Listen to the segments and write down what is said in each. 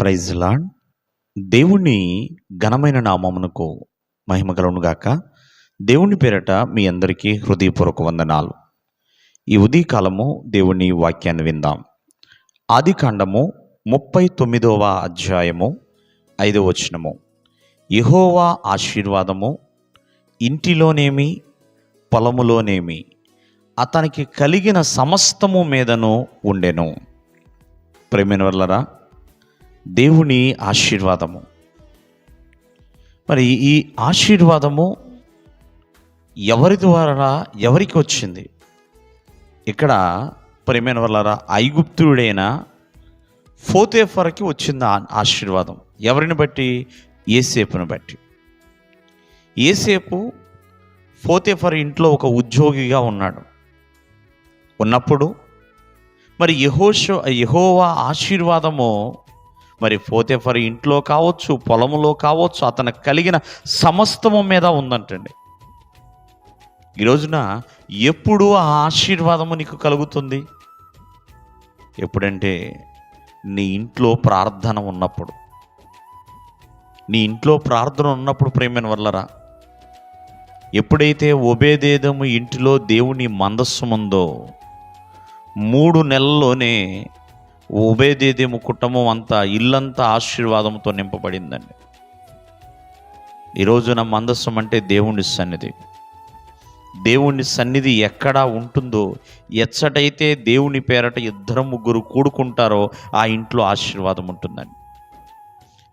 Praise lord దేవుని ఘనమైన నామమునకు మహిమ కలుగును గాక. దేవుని పేరట మీ అందరికీ హృదయపూర్వక వందనాలు. ఈ ఉదయకాలము దేవుని వాక్యాన్ని విందాం. ఆది కాండము ముప్పై తొమ్మిదవ అధ్యాయము ఐదవ వచనము. యహోవా ఆశీర్వాదము ఇంటిలోనేమి పొలములోనేమి అతనికి కలిగిన సమస్తము మీదను ఉండెను. ప్రేమిన వల్లరా దేవుని ఆశీర్వాదము. మరి ఈ ఆశీర్వాదము ఎవరి ద్వారా ఎవరికి వచ్చింది? ఇక్కడ ప్రేమైన వల్లరా ఐగుప్తుడైన ఫోతేఫర్కి వచ్చింది ఆశీర్వాదం. ఎవరిని బట్టి? ఏసేపుని బట్టి. ఏసేపు ఫోతేఫర్ ఇంట్లో ఒక ఉద్యోగిగా ఉన్నాడు. ఉన్నప్పుడు మరి యహోషో యహోవా ఆశీర్వాదము మరి ఫోతేఫర్ ఇంట్లో కావచ్చు పొలంలో కావచ్చు అతనికి కలిగిన సమస్తము మీద ఉందంటండి. ఈ రోజున ఎప్పుడు ఆ ఆశీర్వాదము నీకు కలుగుతుంది? ఎప్పుడంటే నీ ఇంట్లో ప్రార్థన ఉన్నప్పుడు. నీ ఇంట్లో ప్రార్థన ఉన్నప్పుడు ప్రేమైన వల్లరా? ఎప్పుడైతే ఒబేదేదము ఇంటిలో దేవుని మందస్సు ఉందో మూడు నెలల్లోనే ఉభయదేదేము కుటుంబం అంతా ఇల్లంతా ఆశీర్వాదంతో నింపబడిందండి. ఈరోజున రోజున మందస్సం అంటే దేవుని సన్నిధి. దేవుని సన్నిధి ఎక్కడా ఉంటుందో ఎచ్చటైతే దేవుని పేరట ఇద్దరు ముగ్గురు కూడుకుంటారో ఆ ఇంట్లో ఆశీర్వాదం ఉంటుందండి.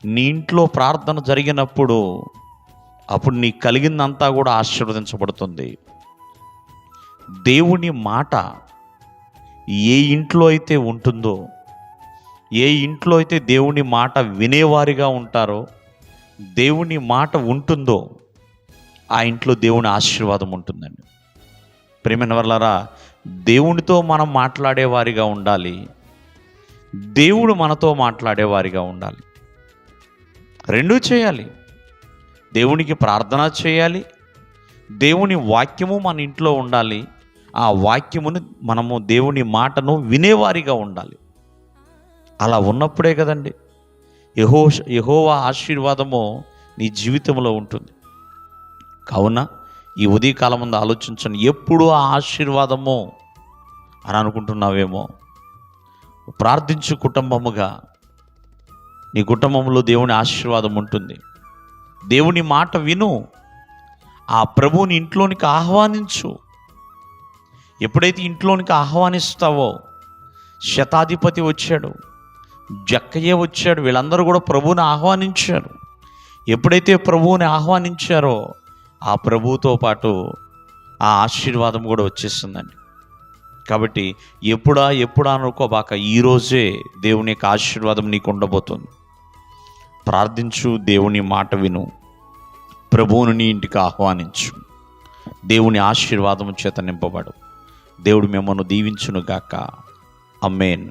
నీ ఇంట్లో ప్రార్థన జరిగినప్పుడు అప్పుడు నీ కలిగిందంతా కూడా ఆశీర్వదించబడుతుంది. దేవుని మాట ఏ ఇంట్లో అయితే ఉంటుందో ఏ ఇంట్లో అయితే దేవుని మాట వినేవారిగా ఉంటారో దేవుని మాట ఉంటుందో ఆ ఇంట్లో దేవుని ఆశీర్వాదం ఉంటుందండి. ప్రేమైన వల్లరా దేవునితో మనం మాట్లాడేవారిగా ఉండాలి. దేవుడు మనతో మాట్లాడేవారిగా ఉండాలి. రెండూ చేయాలి. దేవునికి ప్రార్థన చేయాలి. దేవుని వాక్యము మన ఇంట్లో ఉండాలి. ఆ వాక్యమును మనము దేవుని మాటను వినేవారిగా ఉండాలి. అలా ఉన్నప్పుడే కదండి. యహో యహోవా ఆశీర్వాదము నీ జీవితంలో ఉంటుంది. కావున ఈ ఉదయకాలం ముందు ఆలోచించండి. ఎప్పుడు ఆ ఆశీర్వాదము అని అనుకుంటున్నావేమో? ప్రార్థించు కుటుంబముగా నీ కుటుంబంలో దేవుని ఆశీర్వాదం ఉంటుంది. దేవుని మాట విను. ఆ ప్రభువుని ఇంట్లోనికి ఆహ్వానించు. ఎప్పుడైతే ఇంట్లోనికి ఆహ్వానిస్తావో శతాధిపతి వచ్చాడు. జక్కయ్య వచ్చాడు వీళ్ళందరూ కూడా ప్రభువుని ఆహ్వానించారు. ఎప్పుడైతే ప్రభువుని ఆహ్వానించారో ఆ ప్రభువుతో పాటు ఆ ఆశీర్వాదం కూడా వచ్చేసిందండి కాబట్టి ఎప్పుడా ఎప్పుడా అనుకోబాక ఈరోజే దేవుని యొక్క ఆశీర్వాదం నీకు ఉండబోతుంది. ప్రార్థించు దేవుని మాట విను. ప్రభువును నీ ఇంటికి ఆహ్వానించు. దేవుని ఆశీర్వాదం చేత నింపబడు. దేవుడు మిమ్మల్ని దీవించునుగాక. అమ్మేన్